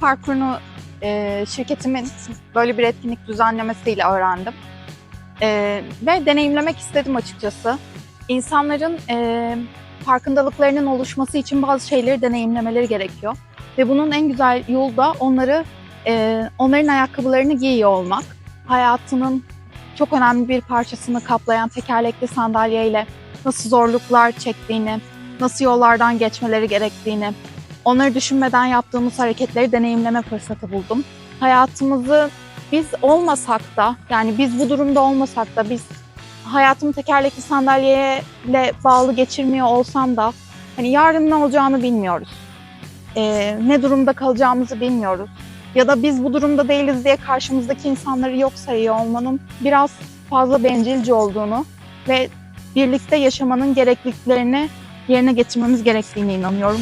parkurunu e, şirketimin böyle bir etkinlik düzenlemesiyle öğrendim. E, ve deneyimlemek istedim açıkçası. İnsanların e, farkındalıklarının oluşması için bazı şeyleri deneyimlemeleri gerekiyor. Ve bunun en güzel yolu da onları, e, onların ayakkabılarını giyiyor olmak. Hayatının çok önemli bir parçasını kaplayan tekerlekli sandalyeyle nasıl zorluklar çektiğini, nasıl yollardan geçmeleri gerektiğini, onları düşünmeden yaptığımız hareketleri deneyimleme fırsatı buldum. Hayatımızı biz olmasak da, yani biz bu durumda olmasak da, biz hayatımı tekerlekli sandalyeyle bağlı geçirmiyor olsam da, hani yarın ne olacağını bilmiyoruz. Ee, ne durumda kalacağımızı bilmiyoruz. Ya da biz bu durumda değiliz diye karşımızdaki insanları yok sayıyor olmanın biraz fazla bencilce olduğunu ve birlikte yaşamanın gerekliliklerini yerine getirmemiz gerektiğine inanıyorum.